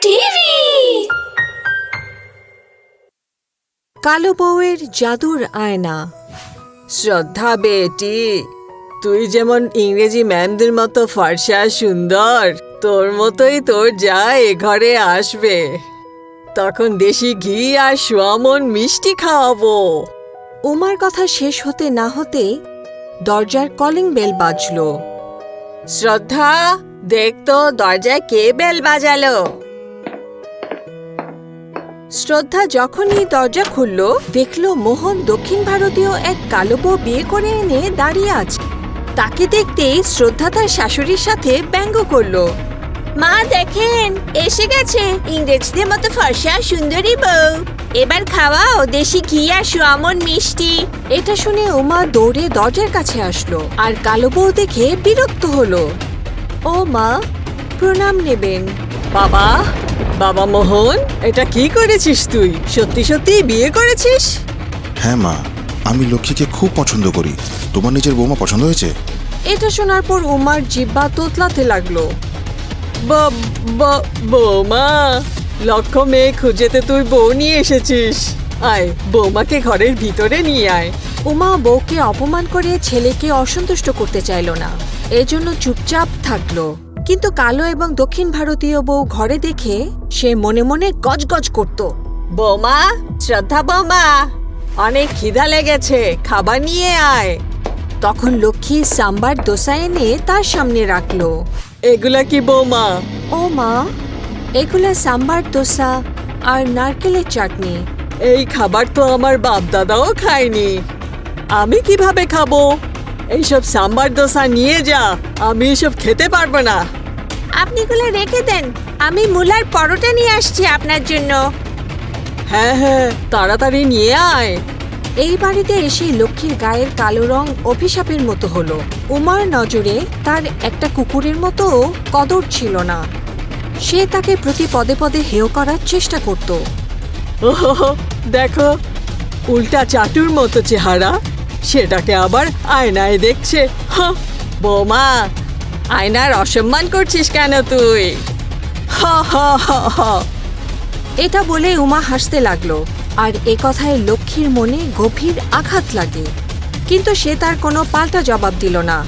TV. কালো বউয়ের জাদুর আয়না। শ্রদ্ধা বেটি তুই যেমন ইংরেজি ম্যামদের মতো ফর্সা সুন্দর তোর মতোই তোর যা এ ঘরে আসবে। তখন দেশি ঘি আর সোয়ামন মিষ্টি খাওয়াবো। উমার কথা শেষ হতে না হতে দরজার কলিং বেল বাজলো। শ্রদ্ধা দেখ তো দরজায় কে বেল বাজালো। শ্রদ্ধা যখনই দরজা খুলল, দেখল মোহন দক্ষিণ ভারতীয় এক কালো বউ বিয়ে করে এনে দাঁড়িয়ে আছে। তাকে দেখতেই শ্রদ্ধা তার শাশুড়ির সাথে ব্যঙ্গ করল। মা, দেখেন, এসে গেছে, ইংরেজদের মতো ফর্সা, সুন্দরী বউ। এবার খাওয়াও, দেশি ঘি আর সুয়ামন মিষ্টি। এটা শুনে উমা দৌড়ে দরজার কাছে আসলো, আর কালো বউ দেখে বিরক্ত হলো। ও মা প্রণাম নেবেন। বাবা বাবা মোহন এটা কি করেছিস তুই? সত্যি সত্যি বিয়ে করেছিস? হ্যাঁ মা আমি লক্ষ্মীকে খুব পছন্দ করি। তোমার নিজের বৌমা পছন্দ হয়েছে? এটা শোনার পর উমার জিব্বা তোতলাতে লাগল। বৌমা লক্ষ মেয়ে খুঁজেতে তুই বউ নিয়ে এসেছিস। আয় বৌমাকে ঘরের ভিতরে নিয়ে আয়। উমা বউকে অপমান করে ছেলেকে অসন্তুষ্ট করতে চাইল না। এজন্য চুপচাপ থাকল। কিন্তু কালো এবং দক্ষিণ ভারতীয় বউ ঘরে দেখে সে মনে মনে গজগজ করত। বৌমা, শ্রদ্ধা বৌমা, অনেক খিদা লেগেছে, খাবার নিয়ে আয়। তখন লক্ষ্মী সাম্বার দোসা এনে তার সামনে রাখল। এগুলা কি বৌমা? ও মা, এগুলা সাম্বার দোসা আর নারকেলের চাটনি। এই খাবার তো আমার বাপ দাদাও খায়নি। আমি কীভাবে খাব? এইসব সাম্বার দোসা নিয়ে যা আমি এসব খেতে পারব না। আপনি এগুলো রেখে দেন আমি মুলার পরোটা নিয়ে আসছি আপনার জন্য। হ্যাঁ হ্যাঁ তাড়াতাড়ি নিয়ে আয়। এই বাড়িতে এসে লক্ষ্মীর গায়ের কালো রং অভিশাপের মতো হলো। উমার নজরে তার একটা কুকুরের মতো কদর ছিল না। সে তাকে প্রতি পদে পদে হেয় করার চেষ্টা করত। দেখো উল্টা চাটুর মতো চেহারা। সেটাকে আবার আয়নায় দেখছে। বৌমা আয়নার অসম্মান করছিস কেন তুই? হা হা হা হা। এটা বলে উমা হাসতে লাগল আর এ কথায় লক্ষ্মীর মনে গভীর আঘাত লাগে। কিন্তু সে তার কোনো পাল্টা জবাব দিল না।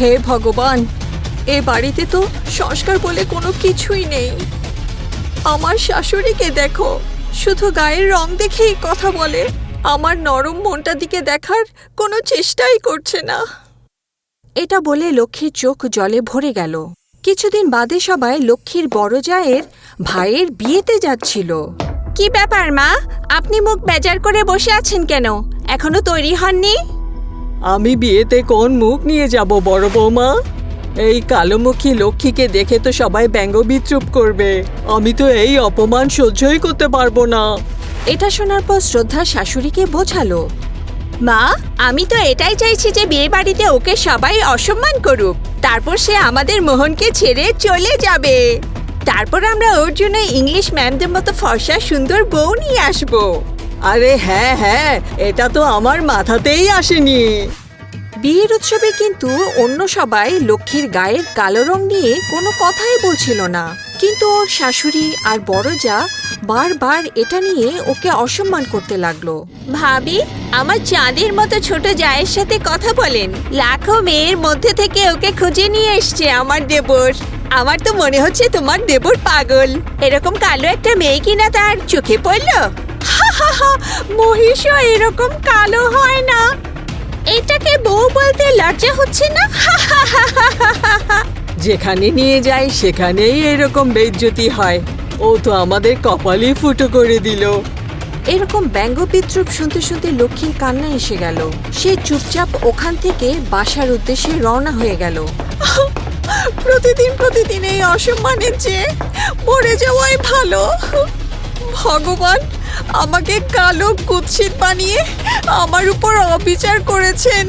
হে ভগবান এ বাড়িতে তো সংস্কার বলে কোনো কিছুই নেই। আমার শাশুড়িকে দেখো শুধু গায়ের রং দেখেই কথা বলে। আমার নরম মনটা দিকে দেখার কোনো চেষ্টাই করছে না। এটা বলে লক্ষ্মীর চোখ জলে ভরে গেল। কিছুদিন বাদে সবাই লক্ষ্মীর বড় জায়ের ভাইয়ের বিয়েতে যাচ্ছিল। কি ব্যাপার মা? আপনি মুখ বেজার করে বসে আছেন কেন? এখনও তৈরি হননি? আমি বিয়েতে কোন মুখ নিয়ে যাব বড় বৌমা? এই কালোমুখী লক্ষ্মীকে দেখে তো সবাই ব্যঙ্গ বিদ্রুপ করবে। আমি তো এই অপমান সহ্যই করতে পারব না। এটা শোনার পর শ্রদ্ধা শাশুড়িকে বোঝালো। মা আমি তো এটাই চাইছি যে বিয়ে বাড়িতে ওকে সবাই অসম্মান করুক। তারপর সে আমাদের মোহনকে ছেড়ে চলে যাবে। তারপর আমরা ওর জন্য ইংলিশ ম্যামদের মতো ফর্সা সুন্দর বউ নিয়ে আসব। আরে হ্যাঁ হ্যাঁ এটা তো আমার মাথাতেই আসেনি। বিয়ের উৎসবে কিন্তু অন্য সবাই লক্ষ্মীর গায়ের কালো রং নিয়ে কোনো কথাই বলছিল না। কিন্তু ওর শাশুড়ি আর বড় যা বারবার এটা নিয়ে ওকে অসম্মান করতে লাগল। ভাবি আমার চাঁদের মতো ছোট জায়ের সাথে কথা বলেন। লাখো মেয়ের মধ্যে থেকে ওকে খুঁজে নিয়ে এসছে আমার দেবর। আমার তো মনে হচ্ছে তোমার দেবর পাগল। এরকম কালো একটা মেয়ে কিনা তার চোখে পড়ল? মহিষও এরকম কালো হয় না। এটাকে বউ বলতে লজ্জা হচ্ছে না? যেখানে নিয়ে যাই সেখানেই এরকম বেজ্জতি হয়। ও তো আমাদের কপালই ফুটো করে দিল। এরকম ব্যঙ্গ বিদ্রুপ শুনতে শুনতে লক্ষ্মীর কান্না এসে গেল। সে চুপচাপ ওখান থেকে বাসার উদ্দেশ্যে রওনা হয়ে গেল। প্রতিদিন প্রতিদিন এই অসম্মানের চেয়ে মরে যাওয়াই ভালো। ভগবান আমাকে কালো কুৎসিত বানিয়ে আমার উপর অবিচার করেছেন।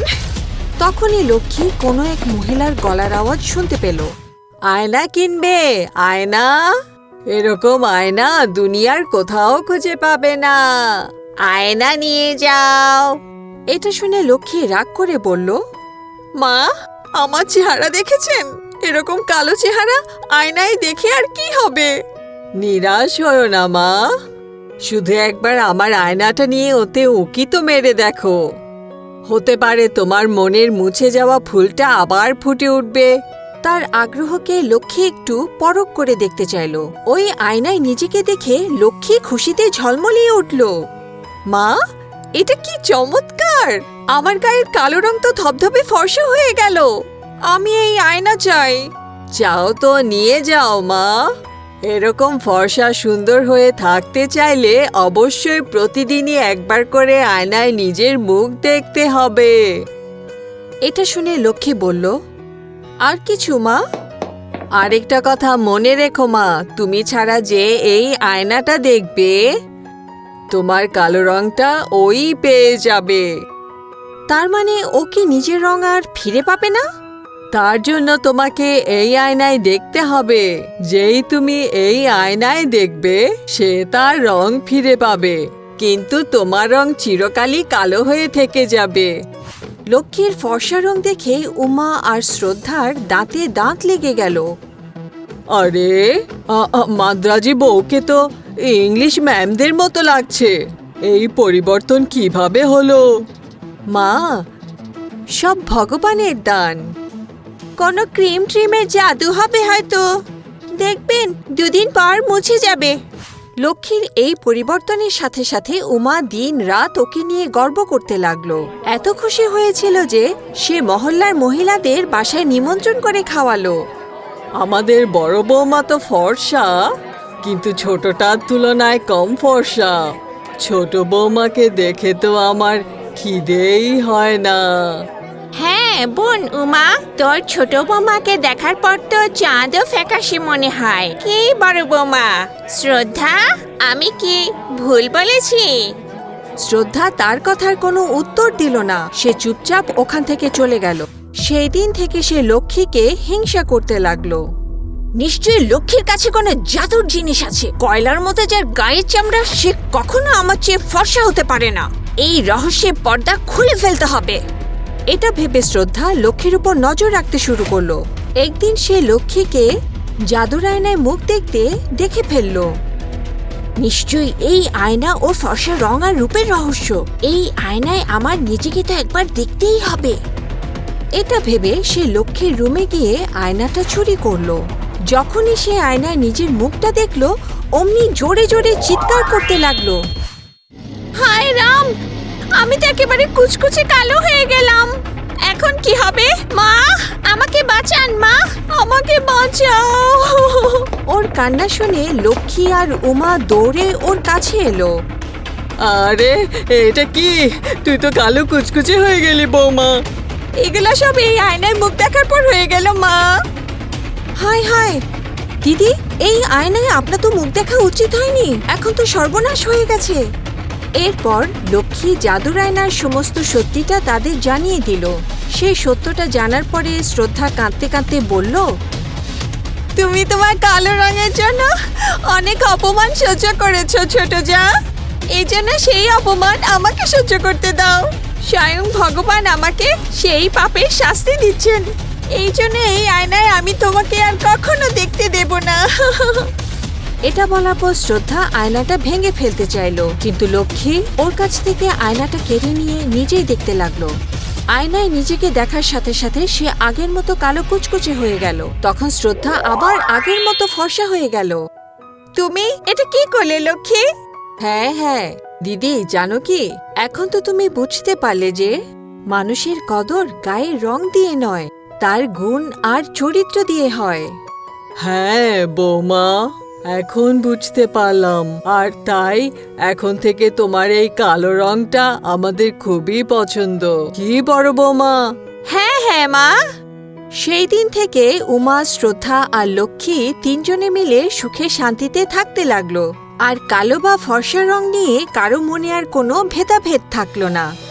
তখনই লক্ষ্মী কোনো এক মহিলার গলার আওয়াজ শুনতে পেল। আয়না কিনবে আয়না। এরকম আয়না দুনিয়ার কোথাও খুঁজে পাবে না। আয়না নিয়ে যাও। এটা শুনে লক্ষ্মী রাগ করে বলল মা আমার চেহারা দেখেছেন? এরকম কালো চেহারা আয়নায় দেখে আর কি হবে? নিরাশ হয়েও না মা। শুধু একবার আমার আয়নাটা নিয়ে ওতে উকি তো মেরে দেখো। হতে পারে তোমার মনের মুছে যাওয়া ফুলটা আবার ফুটে উঠবে। তার আগ্রহকে লক্ষ্মী একটু পরখ করে দেখতে চাইল। ওই আয়নায় নিজেকে দেখে লক্ষ্মী খুশিতে ঝলমলিয়ে উঠল। মা, এটা কি চমৎকার! আমার গায়ের কালো রং তো ধবধবে ফর্সা হয়ে গেল। আমি এই আয়না চাই। চাও তো, নিয়ে যাও, মা। এরকম ফর্সা সুন্দর হয়ে থাকতে চাইলে অবশ্যই প্রতিদিনই একবার করে আয়নায় নিজের মুখ দেখতে হবে। এটা শুনে লক্ষ্মী বলল আর কিছু, মা? আরেকটা কথা মনে রেখো, মা। তুমি ছাড়া যে এই আয়নাটা দেখবে, তোমার কালো রংটা ওই পেয়ে যাবে। তার মানে ও কি নিজের রং আর ফিরে পাবে না? তার জন্য তোমাকে এই আয়নায় দেখতে হবে। যেই তুমি এই আয়নায় দেখবে, সে তার রং ফিরে পাবে। কিন্তু তোমার রং চিরকালই কালো হয়ে থেকে যাবে। লক্ষ্মীর ফর্সা রং দেখে উমা আর শ্রদ্ধার দাঁতে দাঁত লেগে গেল। আরে মাদ্রাজি বউকে তো ইংলিশ ম্যামদের মতো লাগছে। এই পরিবর্তন কীভাবে হলো? মা, সব ভগবানের দান। কোনো ক্রিম ট্রিমের জাদু হবে হয়তো। দেখবেন, দুদিন পর মুছে যাবে। লক্ষ্মীর এই পরিবর্তনের সাথে সাথে উমা দিন রাত ওকে নিয়ে গর্ব করতে লাগল। এত খুশি হয়েছিল যে সে মহল্লার মহিলাদের বাসায় নিমন্ত্রণ করে খাওয়ালো। আমাদের বড় বৌমা তো ফর্সা, কিন্তু ছোটটার তুলনায় কম ফর্সা। ছোট বৌমাকে দেখে তো আমার খিদেই হয় না। হ্যাঁ বোন উমা তোর ছোট বৌমাকে দেখার পর তো চাঁদও ফ্যাকাশে মনে হয়। কি বড় বৌমা? শ্রদ্ধা আমি কি ভুল বলেছি? শ্রদ্ধা তার কথার কোনো উত্তর দিল না। সে চুপচাপ ওখান থেকে চলে গেল। সেই দিন থেকে সে লক্ষ্মীকে হিংসা করতে লাগল। নিশ্চয়ই লক্ষ্মীর কাছে কোনো জাদুর জিনিস আছে। কয়লার মতো যার গায়ের চামড়া সে কখনো আমার চেয়ে ফর্সা হতে পারে না। এই রহস্যের পর্দা খুলে ফেলতে হবে। এটা ভেবে শ্রদ্ধা লক্ষ্মীর উপর নজর রাখতে শুরু করল। একদিন সে লক্ষ্মীকে জাদুর আয়নায় মুখ দেখতে দেখে ফেলল। নিশ্চয়ই এই আয়না ও ফর্সা রং আর রূপের রহস্য। এই আয়নায় আমার নিজেকে তো একবার দেখতেই হবে। এটা ভেবে সে লক্ষ্মীর রুমে গিয়ে আয়নাটা চুরি করল। যখনই সে আয়নায় নিজের মুখটা দেখল, অমনি জোরে জোরে চিৎকার করতে লাগল। হায় রাম! আমি তো একেবারে কুচকুচে কালো হয়ে গেলাম। কি হবে? মা আমাকে বাঁচান মা। আমাকে বাঁচাও। ওর কান্না শুনে লক্ষ্মী আর উমা দৌড়ে ওর কাছে এলো। আরে এটা কি? তুই তো কালো কুচকুচে হয়ে গেলি বৌমা। এগুলো সব এই আয়নায় মুখ দেখার পর হয়ে গেল মা। হায় হায়। দিদি এই আয়নায় আপনার তো মুখ দেখা উচিত হয়নি। এখন তো সর্বনাশ হয়ে গেছে। এরপর লক্ষ্মী জাদুর আয়নার সমস্ত সত্যিটা তাদের জানিয়ে দিল। সেই সত্যটা জানার পরে শ্রদ্ধা কাঁদতে কাঁদতে বলল, তুমি তোমার কালো রঙের জন্য অনেক অপমান সহ্য করেছ, ছোট যা। এই জন্য সেই অপমান আমাকে সহ্য করতে দাও। স্বয়ং ভগবান আমাকে সেই পাপের শাস্তি দিচ্ছেন। এই জন্য এই আয়নায় আমি তোমাকে আর কখনো দেখতে দেব না। এটা বলার পর শ্রদ্ধা আয়নাটা ভেঙে ফেলতে চাইলো। কিন্তু লক্ষ্মী ওর কাছ থেকে আয়নাটা কেড়ে নিয়ে নিজেই দেখতে লাগল। আয়নায় নিজেকে দেখার সাথে সাথে সে আগের মতো কালো কুচকুচে হয়ে গেল। তখন শ্রদ্ধা আবার আগের মতো ফর্সা হয়ে গেল। তুমি এটা কি করলে লক্ষ্মী? হ্যাঁ হ্যাঁ। দিদি জানো কি? এখন তো তুমি বুঝতে পারলে যে মানুষের কদর গায়ের রং দিয়ে নয় তার গুণ আর চরিত্র দিয়ে হয়। হ্যাঁ বৌমা। এখন বুঝতে পারলাম। আর তাই, এখন থেকে তোমার এই কালো রংটা আমাদের খুবই পছন্দ। কি বড় বৌমা? হ্যাঁ হ্যাঁ মা। সেই দিন থেকে উমা, শ্রদ্ধা আর লক্ষ্মী তিনজনে মিলে সুখে শান্তিতে থাকতে লাগল। আর কালো বা ফর্সা রং নিয়ে কারও মনে আর কোনো ভেদাভেদ থাকল না।